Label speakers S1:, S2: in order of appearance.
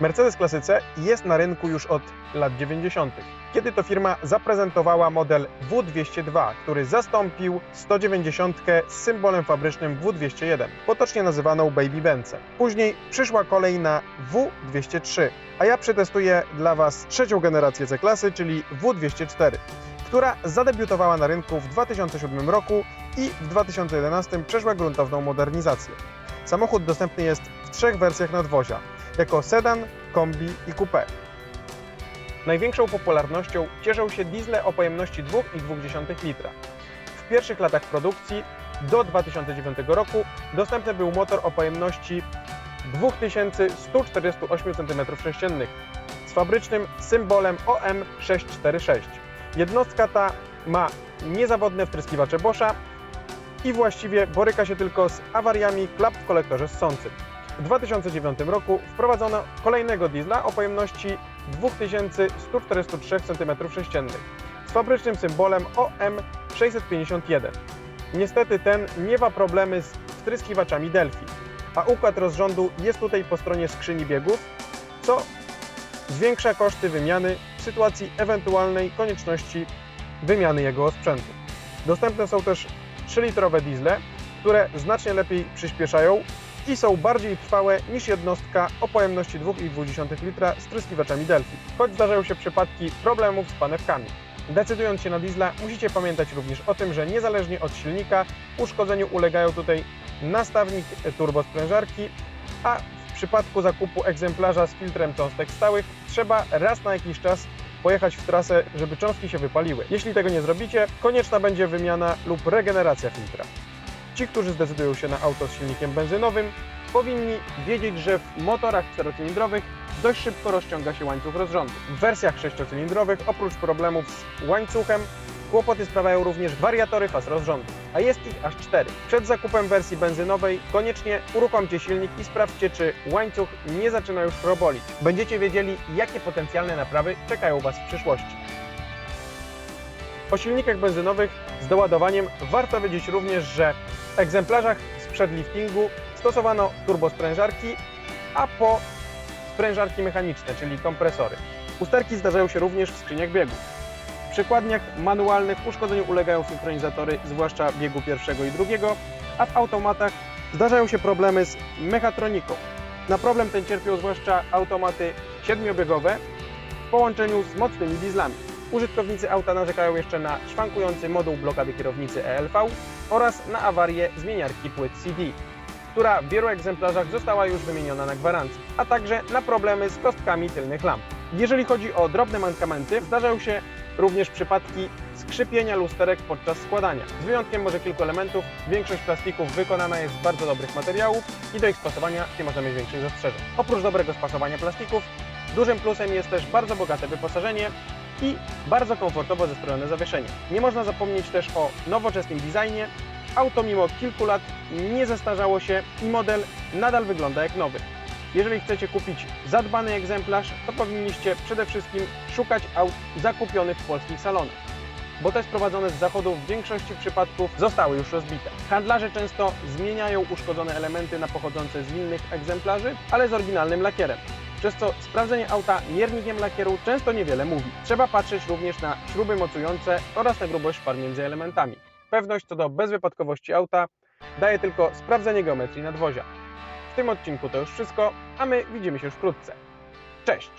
S1: Mercedes klasy C jest na rynku już od lat 90., kiedy to firma zaprezentowała model W202, który zastąpił 190 z symbolem fabrycznym W201, potocznie nazywaną Baby Bence. Później przyszła kolej na W203, a ja przetestuję dla Was trzecią generację C-klasy, czyli W204, która zadebiutowała na rynku w 2007 roku i w 2011 przeszła gruntowną modernizację. Samochód dostępny jest w trzech wersjach nadwozia, jako sedan, kombi i coupé. Największą popularnością cieszą się diesle o pojemności 2,2 litra. W pierwszych latach produkcji do 2009 roku dostępny był motor o pojemności 2148 cm3 z fabrycznym symbolem OM646. Jednostka ta ma niezawodne wtryskiwacze Boscha i właściwie boryka się tylko z awariami klap w kolektorze ssącym. W 2009 roku wprowadzono kolejnego diesla o pojemności 2143 cm3 z fabrycznym symbolem OM651. Niestety ten miewa problemy z wtryskiwaczami Delphi, a układ rozrządu jest tutaj po stronie skrzyni biegów, co zwiększa koszty wymiany w sytuacji ewentualnej konieczności wymiany jego sprzętu. Dostępne są też 3-litrowe diesle, które znacznie lepiej przyspieszają i są bardziej trwałe niż jednostka o pojemności 2,2 litra z tryskiwaczami Delphi, choć zdarzają się przypadki problemów z panewkami. Decydując się na diesla, musicie pamiętać również o tym, że niezależnie od silnika uszkodzeniu ulegają tutaj nastawnik turbosprężarki, a w przypadku zakupu egzemplarza z filtrem cząstek stałych trzeba raz na jakiś czas pojechać w trasę, żeby cząstki się wypaliły. Jeśli tego nie zrobicie, konieczna będzie wymiana lub regeneracja filtra. Ci, którzy zdecydują się na auto z silnikiem benzynowym, powinni wiedzieć, że w motorach czterocylindrowych dość szybko rozciąga się łańcuch rozrządu. W wersjach sześciocylindrowych, oprócz problemów z łańcuchem, kłopoty sprawiają również wariatory faz rozrządu, a jest ich aż cztery. Przed zakupem wersji benzynowej koniecznie uruchomcie silnik i sprawdźcie, czy łańcuch nie zaczyna już robolić. Będziecie wiedzieli, jakie potencjalne naprawy czekają Was w przyszłości. O silnikach benzynowych z doładowaniem warto wiedzieć również, że w egzemplarzach sprzed liftingu stosowano turbosprężarki, a po sprężarki mechaniczne, czyli kompresory. Usterki zdarzają się również w skrzyniach biegów. W przykładniach manualnych uszkodzeniu ulegają synchronizatory, zwłaszcza biegu pierwszego i drugiego, a w automatach zdarzają się problemy z mechatroniką. Na problem ten cierpią zwłaszcza automaty siedmiobiegowe w połączeniu z mocnymi dieslami. Użytkownicy auta narzekają jeszcze na szwankujący moduł blokady kierownicy ELV oraz na awarię zmieniarki płyt CD, która w wielu egzemplarzach została już wymieniona na gwarancji, a także na problemy z kostkami tylnych lamp. Jeżeli chodzi o drobne mankamenty, zdarzają się również przypadki skrzypienia lusterek podczas składania. Z wyjątkiem może kilku elementów, większość plastików wykonana jest z bardzo dobrych materiałów i do ich spasowania nie można mieć większych zastrzeżeń. Oprócz dobrego spasowania plastików, dużym plusem jest też bardzo bogate wyposażenie i bardzo komfortowo zestrojone zawieszenie. Nie można zapomnieć też o nowoczesnym designie. Auto mimo kilku lat nie zestarzało się i model nadal wygląda jak nowy. Jeżeli chcecie kupić zadbany egzemplarz, to powinniście przede wszystkim szukać aut zakupionych w polskich salonach, bo te sprowadzone z zachodu w większości przypadków zostały już rozbite. Handlarze często zmieniają uszkodzone elementy na pochodzące z innych egzemplarzy, ale z oryginalnym lakierem przez co sprawdzenie auta miernikiem lakieru często niewiele mówi. Trzeba patrzeć również na śruby mocujące oraz na grubość szpar między elementami. Pewność co do bezwypadkowości auta daje tylko sprawdzenie geometrii nadwozia. W tym odcinku to już wszystko, a my widzimy się już wkrótce. Cześć!